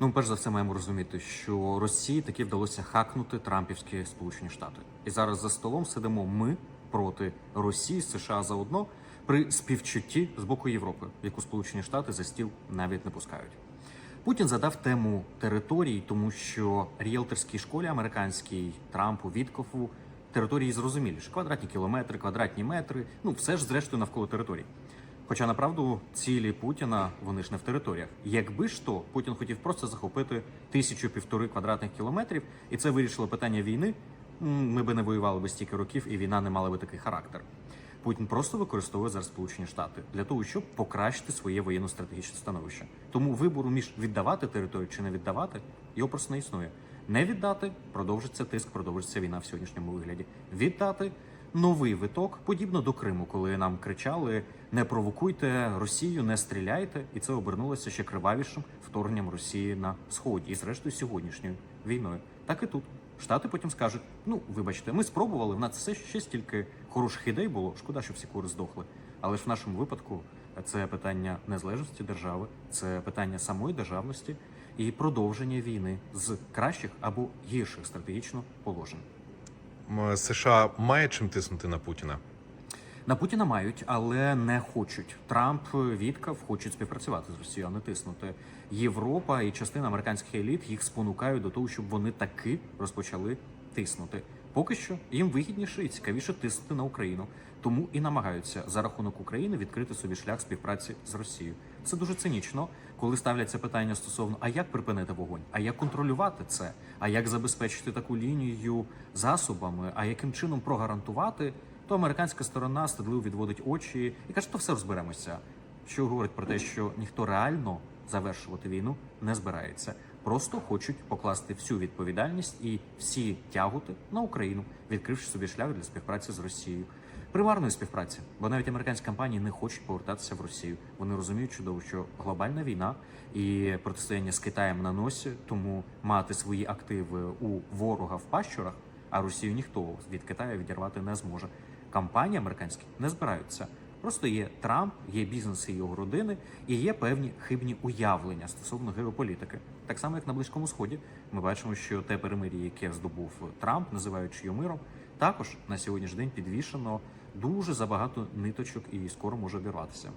Ну, перш за все, маємо розуміти, що Росії таки вдалося хакнути Трампівські Сполучені Штати. І зараз за столом сидимо ми проти Росії, США заодно при співчутті з боку Європи, яку Сполучені Штати за стіл навіть не пускають. Путін задав тему територій, тому що ріелторській школі американській Трампу Віткофу території зрозуміліше. Квадратні кілометри, квадратні метри, ну все ж зрештою навколо територій. Хоча направду цілі Путіна вони ж не в територіях. Якби ж то Путін хотів просто захопити тисячу півтори квадратних кілометрів, і це вирішило питання війни. Ми би не воювали би стільки років, і війна не мала би такий характер. Путін просто використовує зараз Сполучені Штати для того, щоб покращити своє воєнно-стратегічне становище. Тому вибору між віддавати територію чи не віддавати його просто не існує. Не віддати продовжиться тиск, продовжиться війна в сьогоднішньому вигляді. Віддати новий виток, подібно до Криму, коли нам кричали: не провокуйте Росію, не стріляйте, і це обернулося ще кривавішим вторгненням Росії на сході і, зрештою, сьогоднішньою війною. Так і тут. Штати потім скажуть: ну, вибачте, ми спробували, в нас все ще стільки хороших ідей було. Шкода, що всі кури здохли. Але ж в нашому випадку це питання незалежності держави, це питання самої державності і продовження війни з кращих або гірших стратегічно положень. М, США має чим тиснути на Путіна. На Путіна мають, але не хочуть. Трамп Віткав хочуть співпрацювати з Росією, а не тиснути. Європа і частина американських еліт їх спонукають до того, щоб вони таки розпочали тиснути. Поки що їм вигідніше і цікавіше тиснути на Україну, тому і намагаються за рахунок України відкрити собі шлях співпраці з Росією. Це дуже цинічно, коли ставляться питання стосовно а як припинити вогонь, а як контролювати це, а як забезпечити таку лінію засобами, а яким чином прогарантувати то американська сторона стидливо відводить очі і каже, то все розберемося. Що говорить про те, що ніхто реально завершувати війну не збирається. Просто хочуть покласти всю відповідальність і всі тяготи на Україну, відкривши собі шлях для співпраці з Росією. Примарної співпраці, бо навіть американські компанії не хочуть повертатися в Росію. Вони розуміють чудово, що глобальна війна і протистояння з Китаєм на носі, тому мати свої активи у ворога в пащурах, а Росію ніхто від Китаю відірвати не зможе. Компанії американські не збираються. Просто є Трамп, є бізнеси його родини і є певні хибні уявлення стосовно геополітики. Так само, як на Близькому Сході, ми бачимо, що те перемир'я, яке здобув Трамп, називаючи його миром, також на сьогоднішній день підвішено дуже забагато ниточок і скоро може обірватися.